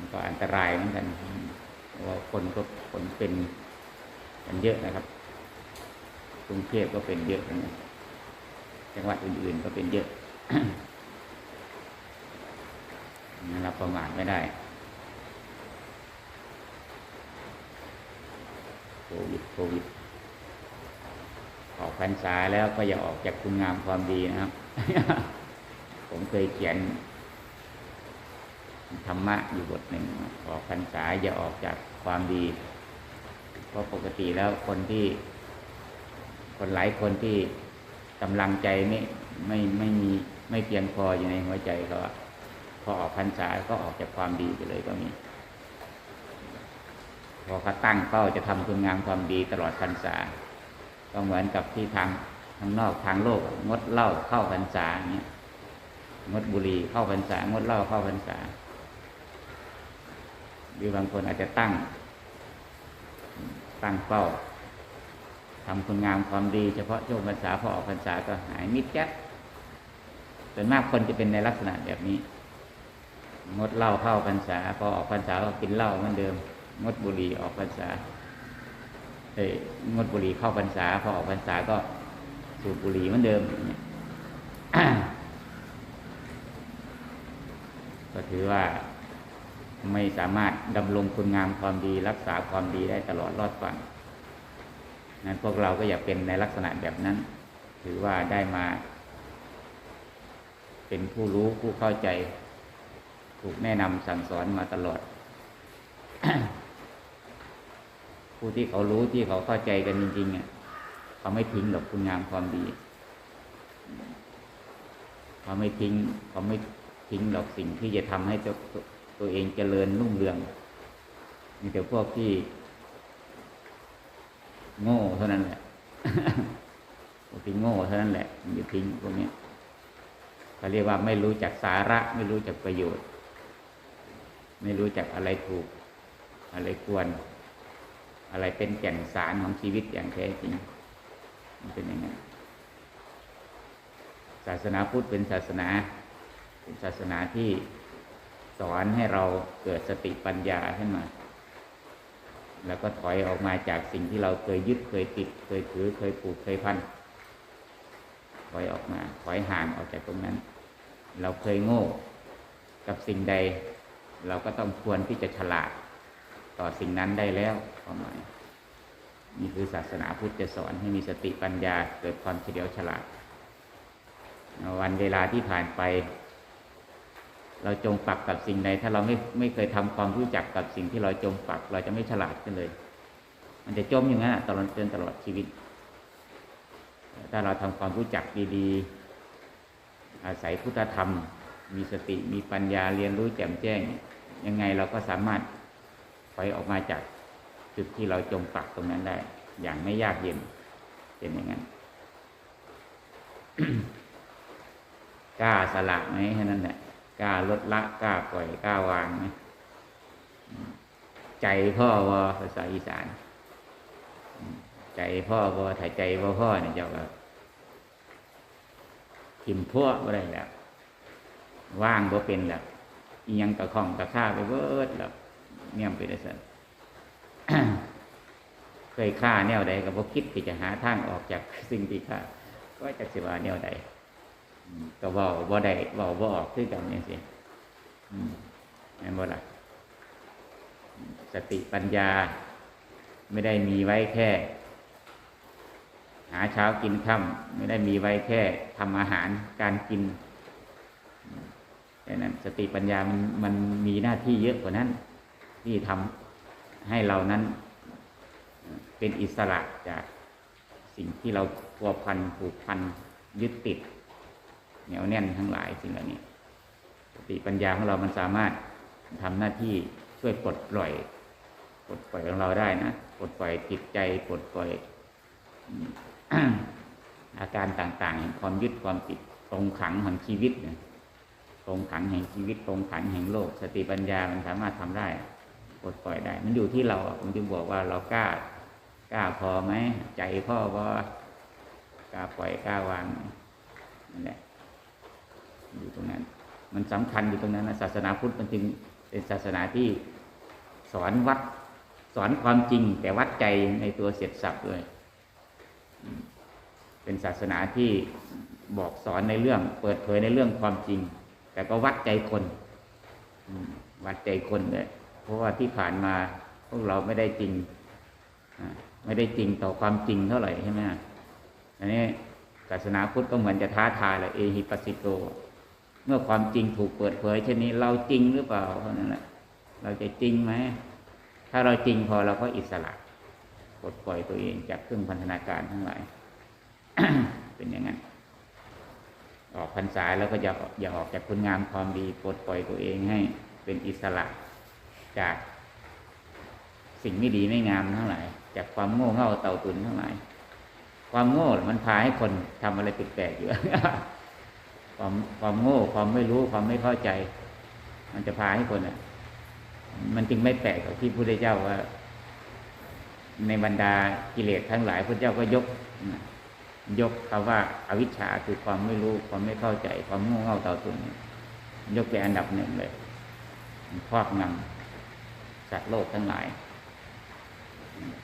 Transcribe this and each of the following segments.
มันก็อันตรายเหมือนกันเพราะว่าคนก็คนเป็นกันเยอะนะครับกรุงเทพก็เป็นเยอะนะจังหวัดอื่นๆก็เป็นเยอะนั่นเราประมาทไม่ได้โควิดโควิดออกพรรษาแล้วก็อย่าออกจากคุณงามความดีนะครับ ผมเคยเขียน ธรรมะอยู่บทหนึ่งออกพรรษาอย่าออกจากความดี เพราะปกติแล้วคนที่ คนหลายคนที่กำลังใจไม่ไม่ไม่มีไม่เพียงพออยู่ในหัวใจก็พอออกพรรษาก็ออกจากความดีไปเลยก็มี พอเขาตั้งเป้าจะทำคุณงามความดีตลอดพรรษา ก็เหมือนกับที่ทางทางนอกทางโลก งดเหล้าเข้าพรรษางเงี้ยงดบุหรี่เข้าพรรษางดเหล้าเข้าพรรษา หรือบางคนอาจจะตั้ง ตั้งเป้าทำคุณงามความดีเฉพาะช่วงพรรษาพอออกพรรษาก็หายมิดแจ๊ส่วนมากคนจะเป็นในลักษณะแบบนี้ งดเหล้าเข้าพรรษาพอออกพรรษาก็กินเหล้าเหมือนเดิม งดบุหรี่ออกพรรษาเอ้งดบุหรี่เข้าพรรษาพอออกพรรษาก็สูบบุหรี่เหมือนเดิมเงี้ยก็ถือว่า ไม่สามารถดำรงคุณงามความดีรักษาความดีได้ตลอดรอดฝั่งนั้นพวกเราก็อย่าเป็นในลักษณะแบบนั้น ถือว่าได้มา เป็นผู้รู้ผู้เข้าใจ ถูกแนะนำสั่งสอนมาตลอด ผู้ที่เขารู้ที่เขาเข้าใจกันจริงๆเนี่ยเขาไม่ทิ้งหรอกคุณงามความดีเขาไม่ทิ้งเขาไม่ทิ้งหรอกสิ่งที่จะทำให้ ตัวเองเจริญรุ่งเรือง มีแต่พวกที่โง่เท่านั้นแหละพวกที่โง่เท่านั้นแหละมันจะทิ้งพวกนี้เขาเรียกว่าไม่รู้จักสาระ ไม่รู้จักประโยชน์ ไม่รู้จักอะไรถูก อะไรควร อะไรเป็นแก่นสารของชีวิตอย่างแท้จริงมันเป็นอย่างนั้นศาสนาพุทธเป็นศาสนา เป็นศาสนาที่ สอนให้เราเกิดสติปัญญาขึ้นมา แล้วก็ถอยออกมาจากสิ่งที่เราเคยยึดเคยติด เคยถือเคยผูกเคยพันถอยออกมาถอยห่างออกจากตรงนั้น เราเคยโง่กับสิ่งใด เราก็ต้องควรที่จะฉลาดต่อสิ่งนั้นได้แล้วความหมายนี่คือศาสนาพุทธจะสอนให้มีสติปัญญาเกิดความเฉลียวฉลาด วันเวลาที่ผ่านไป เราจงปักกับสิ่งใดถ้าเราไม่ไม่เคยทำความรู้จักกับสิ่งที่เราจงปัก เราจะไม่ฉลาดกันเลย มันจะจมอย่างนั้นตลอดจนตลอดชีวิต ถ้าเราทำความรู้จักดีๆ อาศัยพุทธธรรม มีสติมีปัญญาเรียนรู้แจ่มแจ้ง ยังไงเราก็สามารถถอยออกมาจากจุดที่เราจงปักตรงนั้นได้ อย่างไม่ยากเย็นเป็นอย่างนั้นกล้าสละไหมแค่นั้นแหละ กล้าลดละกล้าปล่อยกล้าวางไหมใจพ่อวอภาษาอีสาน ใจพ่อวอถ่ายใจพ่อพ่อเนี่ยเจ้าก็ทิมพวกอะไรแล้วว่างบ่เป็นแล้วอียังกระของกระข้าไปเบิดแล้วเนี่ยไปได้สันเคยฆ่าแนวใดก็บ่คิดที่จะหาทางออกจากสิ่งที่ฆ่าก็จะสิว่าแนวใด ก็ว่าบ่ได้ว่าบ่ออกคือกันนี่สิอืมแม่นบ่ล่ะสติปัญญา ไม่ได้มีไว้แค่ หาเช้ากินค่ำไม่ได้มีไว้แค่ทำอาหารการกินแต่นั้นสติปัญญามันมันมีหน้าที่เยอะกว่านั้น ที่ทำให้เรานั้น เป็นอิสระจากสิ่งที่เราพัวพันผูกพันยึดติด เหนียวแน่นทั้งหลายสิ่งเหล่านี้สติปัญญาของเรามันสามารถทำหน้าที่ช่วยปลดปล่อยปลดปล่อยของเราได้นะปลดปล่อยจิตใจปลดปล่อยอาการต่างๆแห่งความยึดความติดตรงขังของชีวิตตรงขังแห่งชีวิตตรงขังแห่งโลก สติปัญญามันสามารถทำได้ปลดปล่อยได้ มันอยู่ที่เราผมจึงบอกว่าเรากล้ากล้าพอไหมใจพ่อว่ากล้าปล่อยกล้าวางนั่นแหละ อยู่ตรงนั้น มันสำคัญอยู่ตรงนั้นนะศาสนาพุทธมันจึงเป็นศาสนาที่สอนวัดสอนความจริง แต่วัดใจในตัวเสร็จสับเลย เป็นศาสนาที่บอกสอนในเรื่อง เปิดเผยในเรื่องความจริง แต่ก็วัดใจคน วัดใจคนเลยเพราะว่าที่ผ่านมาพวกเราไม่ได้จริงไม่ได้จริงต่อความจริงเท่าไหร่ใช่ไหมอันนี้ศาสนาพุทธก็เหมือนจะท้าทายเลยเอหิปัสสิโต เมื่อความจริงถูกเปิดเผยเช่นนี้เราจริงหรือเปล่าเท่านั้นแหละเราจะจริงไหมถ้าเราจริงพอเราก็อิสระปลดปล่อยตัวเองจากเครื่องพันธนาการทั้งหลาย เป็นอย่างนั้น ออกพรรษาแล้วก็อย่าอย่าออกจากคุณงามความดีปลดปล่อยตัวเองให้เป็นอิสระจากสิ่งไม่ดีไม่งามทั้งหลาย จากความโง่เง่าเต่าตุนทั้งหลาย ความโง่มันพาให้คนทำอะไรแปลกๆอยู่ ความความโง่ความไม่รู้ความไม่เข้าใจ มันจะพาให้คนอะ มันจึงไม่แปลกกับที่พระพุทธเจ้าว่า ในบรรดากิเลสทั้งหลายพระเจ้าก็ยกยกคำว่าอาวิชชาคือความไม่รู้ความไม่เข้าใจ ความโง่เง่าเต่าตุนเนี่ยกเป็นอันดับหนึ่งเลยครอบงำสัตว์โลกทั้งหลาย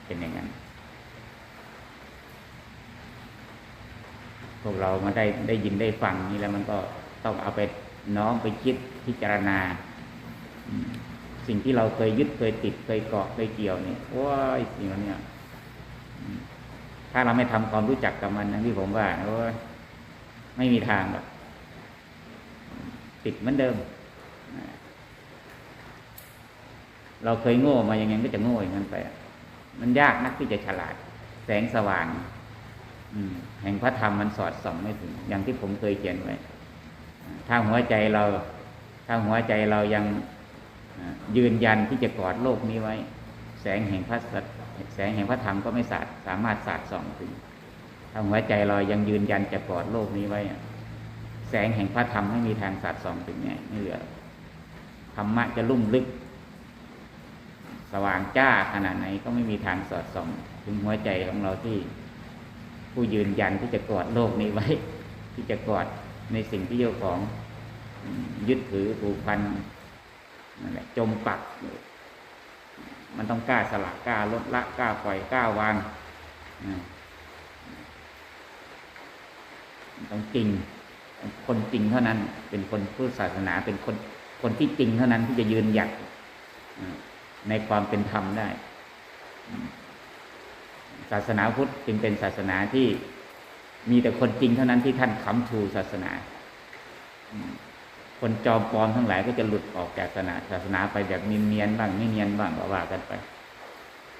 เป็นอย่างนั้น พวกเรามาได้ได้ยินได้ฟังนี่แล้วมันก็ต้องเอาไปน้อมไปคิดพิจารณา สิ่งที่เราเคยยึดเคยติดเคยเกาะเคยเกี่ยวเนี่ยโอ้ยสิ่งเหล่านี้ถ้าเราไม่ทำความรู้จักกับมันนะที่ผมว่าโอ้ไม่มีทางหรอกติดเหมือนเดิม เราเคยโง่มาอย่างไงก็จะโง่อย่างนั้นไป มันยากนักที่จะฉลาด แสงสว่าง อืม แห่งพระธรรมมันสอดส่องไม่ถึง อย่างที่ผมเคยเขียนไว้ ถ้าหัวใจเรา ถ้าหัวใจเรายังยืนยันที่จะกอดโลกนี้ไว้ แสงแห่งพระแสงแห่งพระธรรมก็ไม่สาดสามารถสาดส่องถึง ถ้าหัวใจเรายังยืนยันจะกอดโลกนี้ไว้ แสงแห่งพระธรรมไม่มีทางสาดส่องถึงไงไม่เหลือธรรมะจะลุ่มลึก สว่างจ้าขนาดไหนก็ไม่มีทางสอดส่อง ถึงหัวใจของเราที่ ผู้ยืนยันที่จะกอดโลกนี้ไว้ ที่จะกอดในสิ่งที่เจ้าของยึดถือผูกพันนั่นแหละจมปัก มันต้องกล้าสละกล้าลดละกล้าปล่อยกล้าวางต้องจริง คนจริงเท่านั้น เป็นคนพุทธศาสนาเป็นคนคนที่จริงเท่านั้นที่จะยืนหยัดในความเป็นธรรมได้ ศาสนาพุทธจึงเป็นศาสนาที่มีแต่คนจริงเท่านั้นที่ท่านค้ำชูศาสนาอืมคนจอมปลอมทั้งหลายก็จะหลุดออกจากศาสนาศาสนาไปแบบเนียนๆบ้างไม่เนียนบ้างก็ว่ากันไป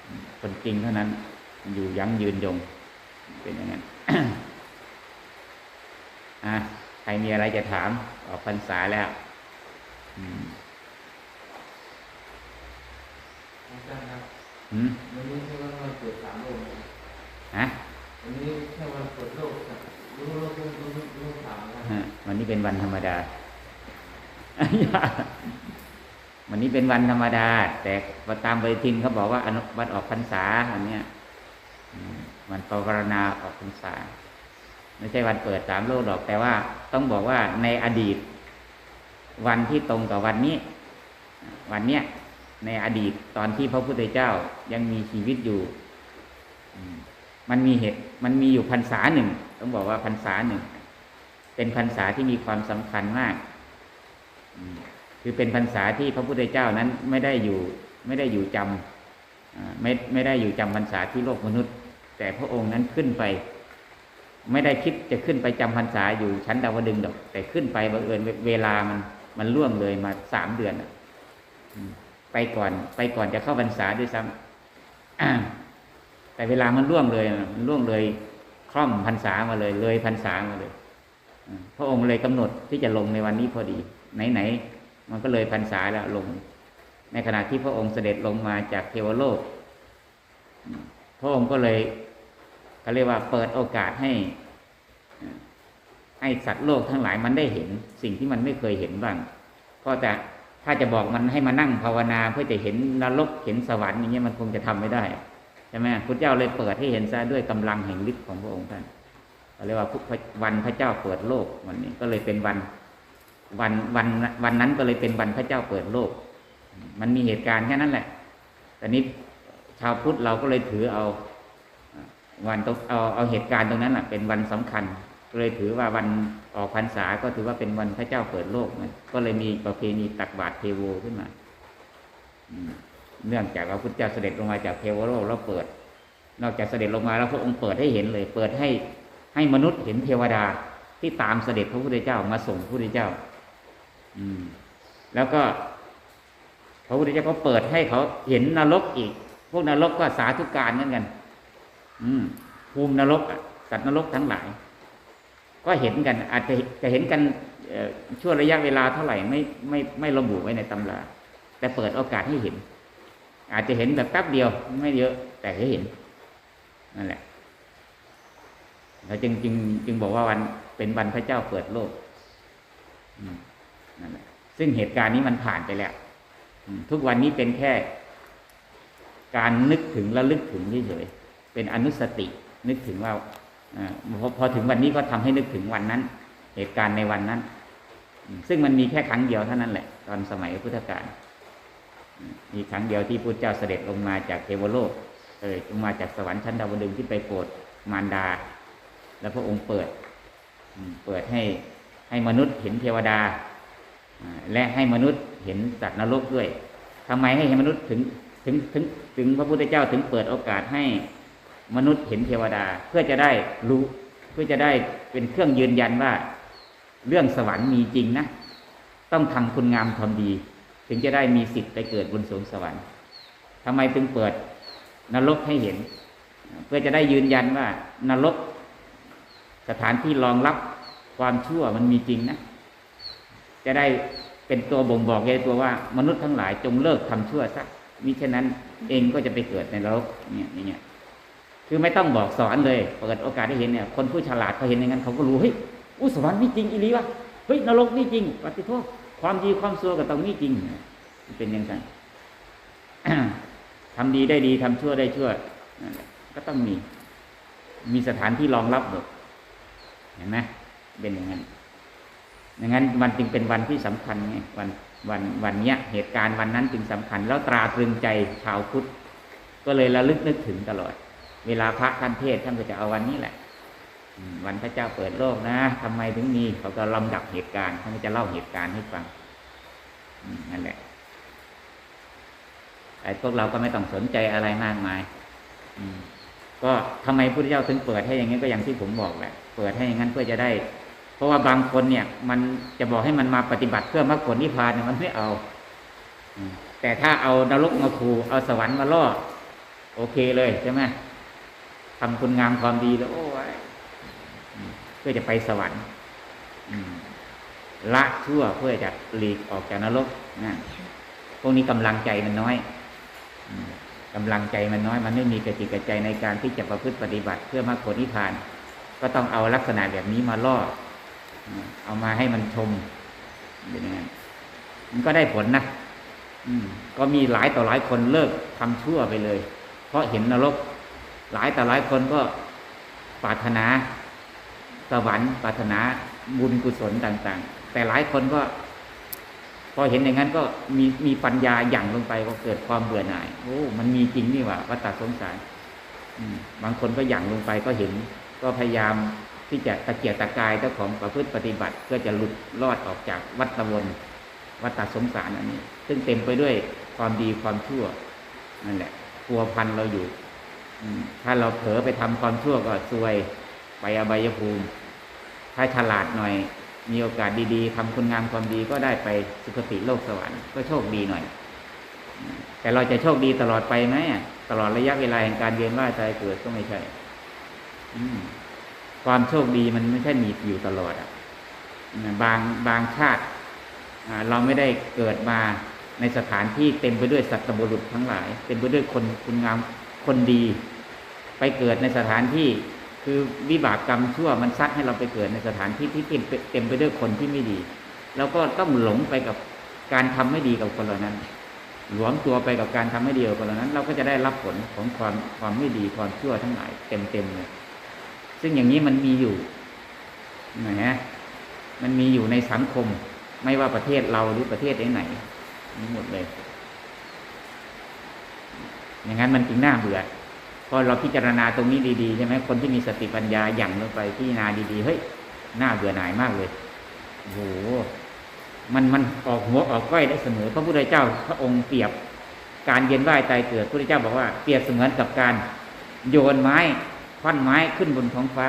อืมคนจริงเท่านั้น อยู่ยั้งยืนยง เป็นอย่างนั้นอะใครมีอะไรจะถามออกพรรษาแล้วอืมอาจารย์ครับหืมวันนี้ใช่ว่าวันเกิดสามโลกนะ ฮะวันนี้ใช่วันเปิดโลกครับรู้โลกรู้รู้รู้รู้สามนะฮะวันนี้เป็นวันธรรมดาวันนี้เป็นวันธรรมดา แต่ตามปฏิทินเขาบอกว่าอนุวันออกพรรษาวันเนี้ยอืมวันปวารณาออกพรรษา ไม่ใช่วันเปิดสามโลกหรอก แต่ว่าต้องบอกว่าในอดีต วันที่ตรงกับวันนี้ วันเนี้ยในอดีตตอนที่พระพุทธเจ้ายังมีชีวิตอยู่อื มันมีเหตุมันมีอยู่พรรษาหนึ่งต้องบอกว่าพรรษาหนึ่งเป็นพรรษาที่มีความสำคัญมาก คือเป็นพรรษาที่พระพุทธเจ้านั้นไม่ได้อยู่ไม่ได้อยู่จำไม่ไม่ได้อยู่จำพรรษาที่โลกมนุษย์ แต่พระองค์นั้นขึ้นไป ไม่ได้คิดจะขึ้นไปจำพรรษาอยู่ชั้นดาวดึงส์หรอก แต่ขึ้นไปบังเอิญเวลามันมันล่วงเลยมาสามเดือนไปก่อนไปก่อนจะเข้าพรรษาด้วยซ้ำ แต่เวลามันล่วงเลยมันล่วงเลยคล่อมพรรษามาเลยเลยพรรษามาเลยพระองค์เลยกำหนดที่จะลงในวันนี้พอดี ไหนๆมันก็เลยพรรษาแล้วลง ในขณะที่พระองค์เสด็จลงมาจากเทวโลก พระองค์ก็เลยเขาเรียกว่าเปิดโอกาสให้ให้สัตว์โลกทั้งหลายมันได้เห็นสิ่งที่มันไม่เคยเห็นบ้างเพราะแต่ถ้าจะบอกมันให้มานั่งภาวนาเพื่อจะเห็นนรกเห็นสวรรค์อย่างเงี้ยมันคงจะทำไม่ได้ ใช่ไหมพุทธเจ้าเลยเปิดให้เห็นซะด้วยกำลังแห่งฤทธิ์ของพระองค์ท่านเขาเรียกว่าวันพระเจ้าเปิดโลกวันนี้ก็เลยเป็นวันวันวันวันนั้นก็เลยเป็นวันพระเจ้าเปิดโลก มันมีเหตุการณ์แค่นั้นแหละแต่นี้ชาวพุทธเราก็เลยถือเอาวันตรงเอาเอาเหตุการณ์ตรงนั้นแหละเป็นวันสำคัญก็เลยถือว่าวันออกพรรษาก็ถือว่าเป็นวันพระเจ้าเปิดโลกนะก็เลยมีประเพณีตักบาตรเทโวขึ้นมา อืม เนื่องจากพระพุทธเจ้าเสด็จลงมาจากเทวโลกแล้วเปิด นอกจากเสด็จลงมาแล้วพระองค์เปิดให้เห็นเลย เปิดให้ให้มนุษย์เห็นเทวดาที่ตามเสด็จพระพุทธเจ้ามาส่งพระพุทธเจ้า อืม แล้วก็พระพุทธเจ้าก็เปิดให้เขาเห็นนรกอีก พวกนรกก็สาธุการเหมือนกัน อืม ภูมินรกสัตว์นรกทั้งหลาย ก็เห็นกัน อาจจะจะเห็นกันช่วงระยะเวลาเท่าไหร่ไม่ไม่ไม่ระบุไว้ในตำรา แต่เปิดโอกาสให้เห็น อาจจะเห็นแบบแป๊บเดียวไม่เยอะ แต่ให้เห็นนั่นแหละแล้วจึงจึงจึงบอกว่าวันเป็นวันพระเจ้าเปิดโลกนั่นแหละซึ่งเหตุการณ์นี้มันผ่านไปแล้วทุกวันนี้เป็นแค่ การนึกถึงและลึกถึงเฉยๆเป็นอนุสติ นึกถึงว่าอพอพอถึงวันนี้ก็ทำให้นึกถึงวันนั้น เหตุการณ์ในวันนั้น ซึ่งมันมีแค่ครั้งเดียวเท่านั้นแหละ ตอนสมัยพุทธกาล มีครั้งเดียวที่พุทธเจ้าเสด็จลงมาจากเทวโลกเออลงมาจากสวรรค์ชั้นดาวดึงที่ไปโปรดมารดา แล้วพระองค์เปิดเปิดให้ให้มนุษย์เห็นเทวดา และให้มนุษย์เห็นสัตว์นรกด้วยทำไมให้มนุษย์ถึงถึงถึงถึงพระพุทธเจ้าถึงเปิดโอกาสให้มนุษย์เห็นเทวดาเพื่อจะได้รู้ เพื่อจะได้เป็นเครื่องยืนยันว่า เรื่องสวรรค์มีจริงนะ ต้องทำคุณงามความดี ถึงจะได้มีสิทธิ์ไปเกิดบนสวงสวรรค์ทำไมถึงเปิดนรกให้เห็น เพื่อจะได้ยืนยันว่านรกสถานที่รองรับความชั่วมันมีจริงนะ จะได้เป็นตัวบ่งบอกในตัวว่ามนุษย์ทั้งหลายจงเลิกทำชั่วซะมิฉะนั้นเองก็จะไปเกิดในนรกเนี่ยอย่างเงี้ยคือไม่ต้องบอกสอนเลยเปิดโอกาสให้เห็นเนี่ย คนผู้ฉลาดเขาเห็นอย่างนั้นเขาก็รู้เฮ้ยอู้สวรรค์นี่จริงอีหลีวะเฮ้ยนรกนี่จริงปฏิโทษ ความดีความชั่วก็ต้องนี่จริง เป็นอย่างนั้นทำดีได้ดีทำชั่วได้ชั่วก็ต้องมี มีสถานที่รองรับหมดเห็นไหมเป็นอย่างนั้นอย่างนั้นมันจึงเป็นวันที่สำคัญไงวันวันวันเนี้ย เหตุการณ์วันนั้นจึงสำคัญ แล้วตราตรึงใจชาวพุทธก็เลยระลึกนึกถึงตลอด เวลาพระท่านเทศน์ท่านก็จะเอาวันนี้แหละ วันพระเจ้าเปิดโลกนะทำไมถึงมีเขาก็ลำดับเหตุการณ์ท่าจะเล่าเหตุการณ์ให้ฟังนั่นแหละแต่พวกเราก็ไม่ต้องสนใจอะไรมากมาย อืมก็ทำไมพระพุทธเจ้าถึงเปิดให้อย่างนี้ก็อย่างที่ผมบอกแหละ เปิดให้อย่างนั้นเพื่อจะได้ เพราะว่าบางคนเนี่ย มันจะบอกให้มันมาปฏิบัติเพื่อมรรคผลนิพพานเนี่ยมันไม่เอาอแต่ถ้าเอานรกมาคูเอาสวรรค์มาล่อ โอเคเลยใช่ไหมทำคุณงามความดีแล้วโอ้ย พื่อจะไปสวรรค์ละชั่วเพื่อจะหลีกออกจากนรกนั่นพวกนี้กำลังใจมันน้อยอืมกำลังใจมันน้อย มันไม่มีกระจิตกระใจในการที่จะประพฤติปฏิบัติเพื่อมรรคผลนิพพาน ก็ต้องเอาลักษณะแบบนี้มาล่อเอามาให้มันชมเป็นยังไงมันก็ได้ผลนะอืก็มีหลายต่อหลายคนเลิกทำชั่วไปเลย เพราะเห็นนรก หลายต่อหลายคนก็ปรารถนา สวรรค์ปรารถนาบุญกุศลต่าง ๆ แต่หลายคนก็ พอเห็นอย่างนั้นก็มีมีปัญญาหยั่งลงไปก็เกิดความเบื่อหน่าย โอ้ มันมีจริงนี่ว่าวัฏฏะสงสารบางคนก็หยั่งลงไปก็เห็น ก็พยายามที่จะตะเกียกตะกายเจ้าของประพฤติปฏิบัติ เพื่อจะหลุดรอดออกจากวัฏวนวัฏสงสารอันนี้ ซึ่งเต็มไปด้วยความดีความชั่วนั่นแหละพัวพันเราอยู่ถ้าเราเผลอไปทำความชั่วก็ซวย ไปอบายภูมิ ถ้าฉลาดหน่อย มีโอกาสดีๆทำคุณงามความดีก็ได้ไปสุคติโลกสวรรค์ก็โชคดีหน่อย แต่เราจะโชคดีตลอดไปไหมตลอดระยะเวลาแห่งการเวียนว่ายตายเกิดก็ไม่ใช่ความโชคดีมันไม่ใช่มีอยู่ตลอดอะบางบางชาติเราไม่ได้เกิดมาในสถานที่เต็มไปด้วยสัตบุรุษทั้งหลาย เต็มไปด้วยคนคุณงามคนดี ไปเกิดในสถานที่ คือวิบากกรรมชั่วมันซัดให้เราไปเกิดในสถานที่ที่เต็มไปด้วยคนที่ไม่ดีเราก็ต้องหลงไปกับการทำไม่ดีกับคนเหล่านั้น หลวมตัวไปกับการทำไม่ดีกับคนเหล่านั้น เราก็จะได้รับผลของความความไม่ดีความชั่วทั้งหลายเต็มเต็มๆเลย ซึ่งอย่างนี้มันมีอยู่นะฮะมันมีอยู่ในสังคม ไม่ว่าประเทศเราหรือประเทศไหนๆมีหมดเลย อย่างนั้นมันจึงน่าเบื่อ พอเราพิจารณาตรงนี้ดีๆใช่ไหมคนที่มีสติปัญญาหยั่งลงไปพิจารณาดีๆเฮ้ยน่าเบื่อหน่ายมากเลยโอ้โหมันมันออกหัวออกก้อยได้เสมอ พระพุทธเจ้าพระองค์เปรียบ การเย็นว่ายตายเกิดพระพุทธเจ้าบอกว่าเปรียบเสมือนกับการ โยนไม้ควันไม้ขึ้นบนท้องฟ้า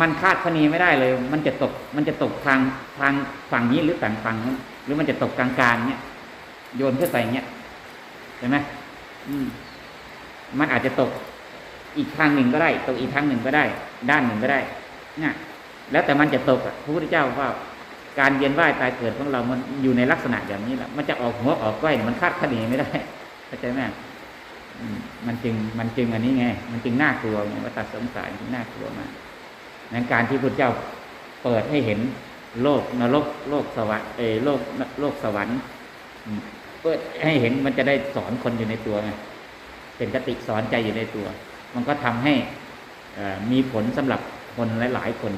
มันคาดคะเนไม่ได้เลย มันจะตกมันจะตกทางทางฝั่งนี้หรือฝั่งฝั่งนั้นหรือมันจะตกกลางๆเนี้ยโยนขึ้นไปอย่เงี้ยเห็นไหมอืม มันอาจจะตกอีกทางหนึ่งก็ได้ ตกอีกทางหนึ่งก็ได้ ด้านหนึ่งก็ได้เนี่ยแล้วแต่มันจะตกอะพระพุทธเจ้าว่า การเวียนว่ายตายเกิดของเรา มันอยู่ในลักษณะแบบนี้แหละมันจะออกหัวออกก้อยมันคาดคะเนไม่ได้เข้าใจไหมมันจึงมันจึงอันนี้ไง มันจึงน่ากลัวไงว่าตัดสงสารจึงน่ากลัวมากนั้นการที่พระพุทธเจ้าเปิดให้เห็นโลกนรกโลกสวรรค์เอโลกโลกสวรรค์เปิดให้เห็นมันจะได้สอนคนอยู่ในตัวไง เป็นกติสอนใจอยู่ในตัว มันก็ทำให้มีผลสำหรับคนหลาย ๆ คน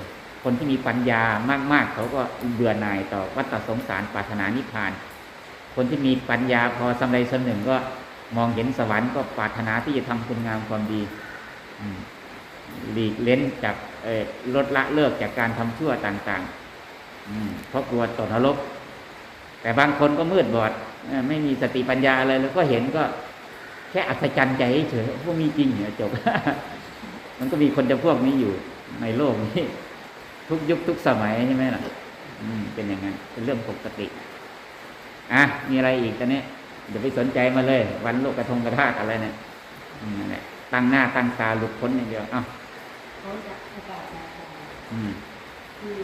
คนที่มีปัญญามาก ๆ เขาก็เบื่อหน่ายต่อวัฏสงสารปรารถนานิพพาน คนที่มีปัญญาพอสำเร็จสำหนึ่งก็มองเห็นสวรรค์ก็ปรารถนาที่จะทำคุณงามความดีหลีกเล้นจากลดละเลิกจากการทำชั่วต่างๆเพราะกลัวตกนรก แต่บางคนก็มืดบอด ไม่มีสติปัญญาอะไรแล้วก็เห็นก็ แค่อัศจรรย์ใจเฉยๆพวกมีจริงเนี่ยจบ มันก็มีคนจะพวกนี้อยู่ในโลกนี้ ทุกยุคทุกสมัยใช่ไหมล่ะ อืม เป็นอย่างนั้น เป็นเรื่องปกติ อะ มีอะไรอีกตอนนี้เดี๋ยวไปสนใจมาเลย วันโลกกระทงกระทากอะไรเนี่ยอืมนั่นแหละตั้งหน้าตั้งตาหลุดพ้นอย่างเดียวอ้าวเขาจะประกาศมาอืมคือ